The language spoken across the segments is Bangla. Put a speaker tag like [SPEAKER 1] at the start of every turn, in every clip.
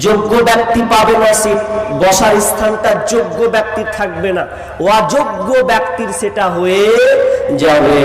[SPEAKER 1] যোগ্য ব্যক্তি পাবে না সিট বসার স্থানটা যোগ্য ব্যক্তি থাকবে না। অযোগ্য ব্যক্তির সেটা হয়ে যাবে।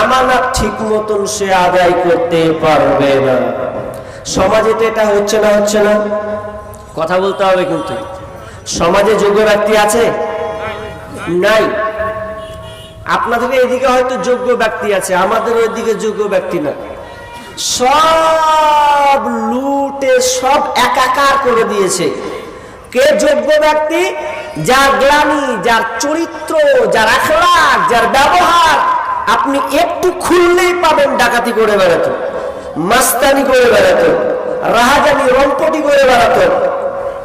[SPEAKER 1] আমানত ঠিক মতন সে আদায় করতে পারবে না। সমাজে তো এটা হচ্ছে না হচ্ছে না। কথা বলতে হবে কিন্তু। সমাজে যোগ্য ব্যক্তি আছে? নাই। আপনাদের এদিকে হয়তো যোগ্য ব্যক্তি আছে, আমাদের ওইদিকে যোগ্য ব্যক্তি না। সব লুটে, সব একাকার করে দিয়েছে। কে যোগ্য ব্যক্তি? যার গ্লানি, যার চরিত্র, যার আখলাক যার ব্যবহার আপনি একটু খুললেই পাবেন, ডাকাতি করে বেড়াতো। মাস্তানি করে বেড়াতো। রাহাজানি রম্পটি করে বেড়াতো।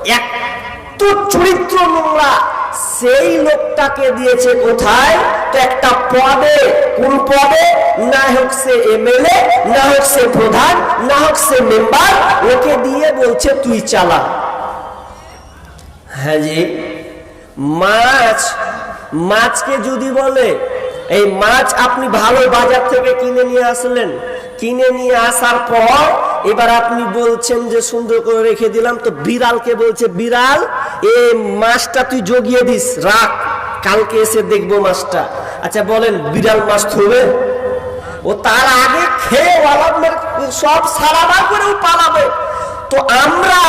[SPEAKER 1] এত চরিত্র নোংরা সেই লোকটাকে দিয়েছে কোথায়? তো একটা পদে কোন পদে না হোক সে এমএলএ, না হোক সে প্রধান, না হোক সে মেম্বার, ওকে দিয়ে বলছে, তুই চালা। হ্যাঁ জি। মাছ, মাছকে যদি বলে, এই মাছ আপনি ভালো বাজার থেকে কিনে নিয়ে আসলেন। কিনে নিয়ে আসার পর, এবার আপনি বলছেন যে, সুন্দর করে রেখে দিলাম। তো বিড়ালকে বলছে, বিড়াল এই মাছটা তুই জগিয়ে দিস, রাখ। কালকে এসে দেখব মাছটা। আচ্ছা বলেন, বিড়াল মাছ ধরবে? ও তার আগে খেয়ে সব সারাবার করেও পালাবে। তো আমরা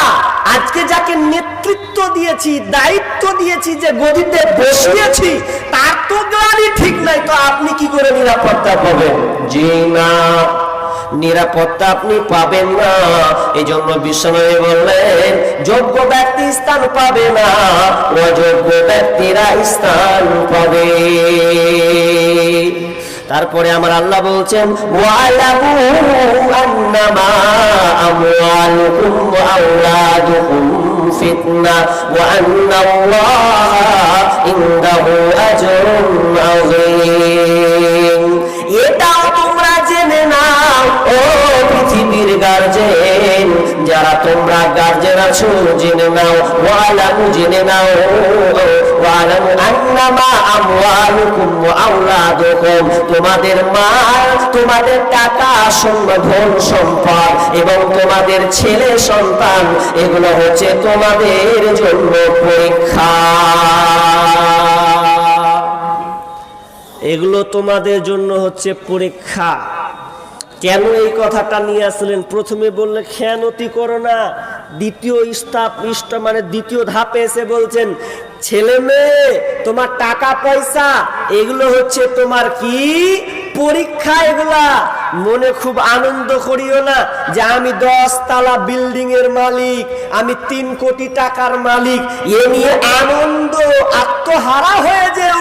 [SPEAKER 1] আজকে যাকে নেতৃত্ব দিয়েছি, দায়িত্ব দিয়েছি, যে গদিতে বসিয়েছি, তার তো গ্লানি ঠিক নাই, তো আপনি কি করে নিরাপত্তা পাবেন? জি না। নিরাপত্তা আপনি পাবেন না। এই জন্য বিশ্বনবী বললেন, যোগ্য ব্যক্তি স্থান পাবে না, অযোগ্য ব্যক্তিরা স্থান পাবে। তারপরে আমার আল্লাহ বলছেন ফিতনা ওয়া আযীম। গার্জেন, যারা তোমরা গার্জেন আছো, জেনে নাও, ওয়ালামু, জেনে নাও, ওয়ালামু আন্নামা আমওয়ালুকুম ওয়া আওলাদুকুম। তোমাদের মাল তোমাদের টাকা ধন, সম্পদ এবং তোমাদের ছেলে, সন্তান, এগুলো হচ্ছে তোমাদের জন্য পরীক্ষা। এগুলো তোমাদের জন্য হচ্ছে পরীক্ষা। কেন এই কথাটা নিয়ে আসলেন? প্রথমে বললে খেয়ানতি করো না। দ্বিতীয় স্তাপ, ইষ্ট মানে দ্বিতীয় ধাপে এসে বলছেন, ছেলে মেয়ে, তোমার টাকা পয়সা, এগুলো হচ্ছে তোমার কি? পরীক্ষা এগুলা। মনে খুব আনন্দ করিও না যে আমি দশ তালা বিল্ডিং এর মালিক, আমি তিন কোটি টাকার মালিক। এ নিয়ে আনন্দ, আত্মহারা হয়ে না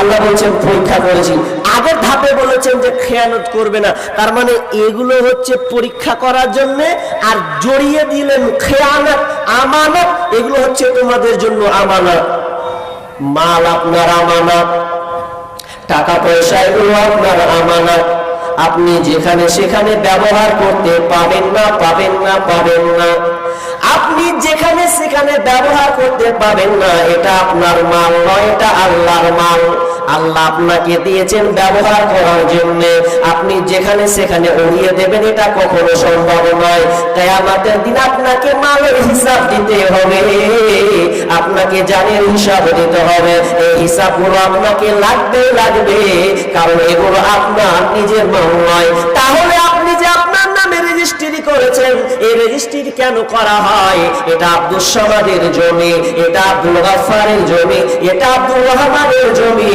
[SPEAKER 1] আল্লাহ বলছেন, পরীক্ষা করেছি। আগের ধাপে বলেছেন যে খেয়ানত করবে না। তার মানে এগুলো হচ্ছে পরীক্ষা করার জন্য আর জড়িয়ে দিলেন খেয়ানত, আমানত। এগুলো হচ্ছে তোমাদের জন্য আমানত। মাল আপনার আমানত, টাকা পয়সা, এগুলো আপনার আমানত। আপনি যেখানে সেখানে ব্যবহার করতে পাবেন না পাবেন না পাবেন না। আপনি যেখানে সেখানে ব্যবহার করতে পাবেন না, এটা আপনার মাল নয়, এটা আল্লাহর মাল। আল্লাহ আপনাকে দিয়েছেন ব্যবহার করার জন্য। আপনি যেখানে সেখানে উড়িয়ে দেবেন, এটা কখনো সম্ভব নয়। তাই আমাদের দিন আপনাকে মালের হিসাব দিতে হবে। আপনাকে জানের হিসাব দিতে হবে। এই হিসাবগুলো আপনাকে লাগবে লাগবে, কারণ এগুলো আপনার নিজের মাল নয়। তাহলে করেছেন এই রেজিস্ট্রি কেন করা হয়? এটা আব্দুল সমাজের জমি, এটা আব্দুল গাফারের জমি, এটা আব্দুল রহমানের জমি।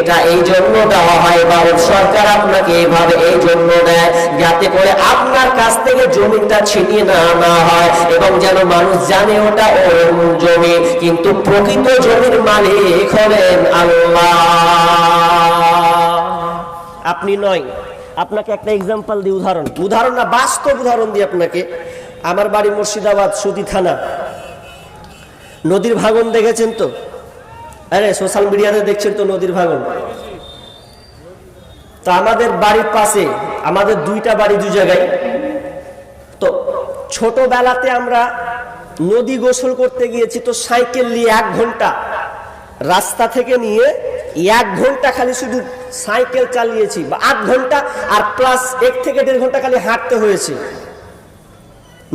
[SPEAKER 1] এটা এই জন্য দেওয়া হয় ভারত সরকার আপনাকে এইভাবে এই জন্য দেয় যাতে করে আপনার কাছ থেকে জমিটা ছিনিয়ে না হয় এবং যেন মানুষ জানে ওটা ওর জমি। কিন্তু প্রকৃত জমির মালিক হলেন আল্লাহ। আপনি নয়। আপনাকে একটা এক্সাম্পল দিই, উদাহরণ। উদাহরণ না, বাস্তব উদাহরণ দিই আপনাকে। আমার বাড়ি মুর্শিদাবাদ সুদি থানা। নদীর ভাঙন দেখেছেন তো? আরে সোশ্যাল মিডিয়াতে দেখছেন তো নদীর ভাঙন তো আমাদের বাড়ির পাশে, আমাদের দুইটা বাড়ি দু জায়গায়, তো ছোটবেলাতে আমরা নদী গোসল করতে গিয়েছি তো সাইকেল নিয়ে এক ঘণ্টা রাস্তা থেকে নিয়ে এক ঘণ্টা খালি শুধু সাইকেল চালিয়েছি, বা আধ ঘণ্টা, আর প্লাস এক থেকে দেড় ঘণ্টা খালি হাঁটতে হয়েছে।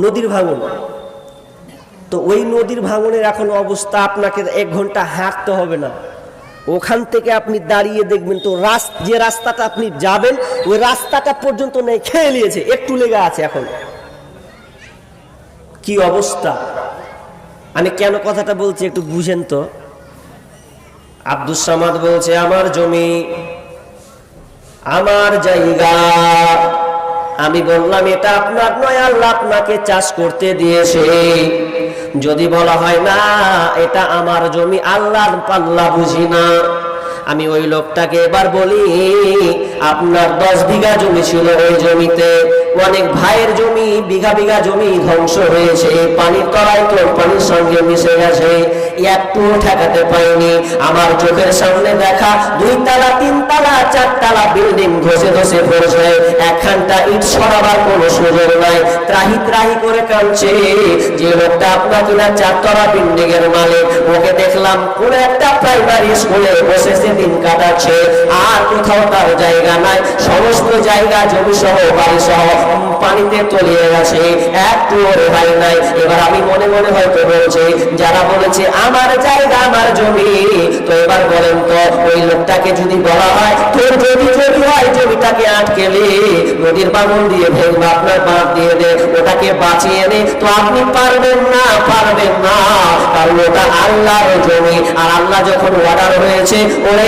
[SPEAKER 1] নদীর ভাঙন। তো ওই নদীর ভাঙনের এখন অবস্থা, আপনাকে এক ঘণ্টা হাঁটতে হবে না। ওখান থেকে আপনি দাঁড়িয়ে দেখবেন তো যে রাস্তাটা আপনি যাবেন, ওই রাস্তাটা পর্যন্ত নেই, খেয়ে নিয়েছে, একটু লেগে আছে এখন। কি অবস্থা? আমি কেন কথাটা বলছি একটু বুঝেন তো। আব্দুস সামাদ বলছে, আমার জমি, আমার জায়গা। আমি বললাম, এটা আপনার নয়, আল্লাহ আপনাকে চাষ করতে দিয়েছে। যদি বলা হয়, না, এটা আমার জমি আল্লাহর পাল্লা বুঝি না। আমি ওই লোকটাকে এবার বলি, আপনার দশ বিঘা জমি ছিল ওই জমিতে। অনেক ভাইয়ের জমি, বিঘা বিঘা জমি ধ্বংস হয়েছে। পানির তলায় তো পানির সঙ্গে মিশে গেছে। একটু ঠেকাতে পাইনি আমার চোখের সামনে দেখা দুই তালা তিন তালা চার তালা বিল্ডিং ধসে ধসে পড়ছে। একখানটা ইট সরাবার কোনো সুযোগ নাই। ত্রাহি ত্রাহি করে কাঁদছে। যে লোকটা আপনার কিনা চারতলা বিল্ডিং এর মালিক। ওকে দেখলাম কোন একটা প্রাইমারি স্কুলে বসেছে, দিন কাটাচ্ছে। আর কোথাও তার জায়গা নাই। সমস্ত জায়গা জমি সহ বাড়ি সহ পানিতে তলিয়ে গেছে। একটু রেহাই নাই। এবার আমি মনে মনে হয়তো বলছে, যারা বলেছে, আমার জায়গা, আমার জমি। তো এবার বলেন তো, ওই লোকটাকে যদি বলা হয়, তোর যদি যদি হয়, জমিটাকে আটকেলে। নদীর বাগন দিয়ে ভেঙে আপনার বাঁধ দিয়ে দে, ওটাকে বাঁচিয়ে নে। তো আপনি পারবেন না পারবেন না। কারণ ওটা আল্লাহর জমি। আর আল্লাহ যখন অর্ডার হয়েছে, ওরে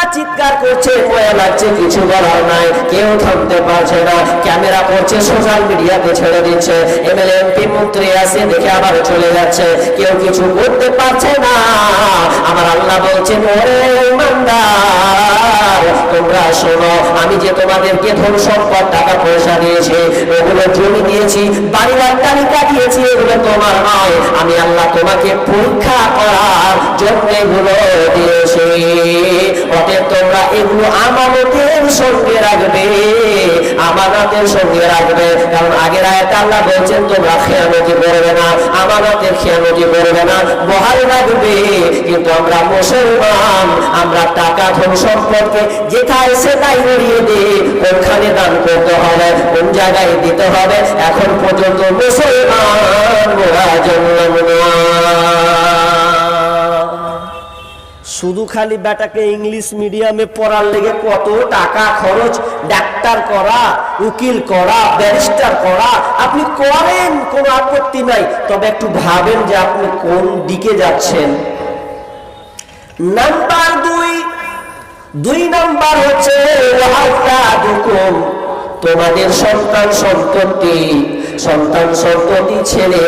[SPEAKER 1] কান্না চিৎকার করছে ময়া লাগছে, কিছু বলার নাই। কেউ থামতে পারছে না। ক্যামেরা করছে সোশ্যাল মিডিয়াতে ছেড়ে দিচ্ছে। এমএলএ এমপি মন্ত্রী আছে দেখে আবার চলে যাচ্ছে। কেউ কিছু করতে পারছে না। আমার আল্লাহ বলছে ওরে ইমানদার, তোমরা শোনো, আমি যে তোমাদেরকে ধন সম্পদ, টাকা পয়সা দিয়েছি, ওগুলো জমি দিয়েছি, বাড়ির তালিকা দিয়েছি, এগুলো তোমার নয়। আমি আল্লাহ তোমাকে পরীক্ষা করার জন্য এগুলো দিয়েছি। অতএব তোমরা এগুলো আমানতের সঙ্গে রাখবে, আমানতের সঙ্গে রাখবে। কারণ আগের আয়াতে আল্লাহ বলছেন, তোমরা খেয়ানতি করবে না, আমানতের খেয়ানতি করবে না, বহাল রাখবে। কিন্তু আমরা মুসলমান, আমরা টাকা, ধন, সম্পদকে যেথায় সেটাই উড়িয়ে দিই কোনখানে দান করতে হবে, কোন জায়গায় দিতে হবে? এখন পর্যন্ত মুসলমান ওরা জন্ম শুধু খালি বেটাকে ইংলিশ মিডিয়ামে পড়ার লেগে কত টাকা খরচ? ডাক্তার করা, উকিল করা, ব্যারিস্টার করা। আপনি করেন, কোনো আপত্তি নাই। তবে একটু ভাবেন যে আপনি কোন দিকে যাচ্ছেন। নাম্বার দুই দুই নাম্বার হচ্ছে তোমাদের সন্তান সন্ততি সন্তান সন্ততি ছেলে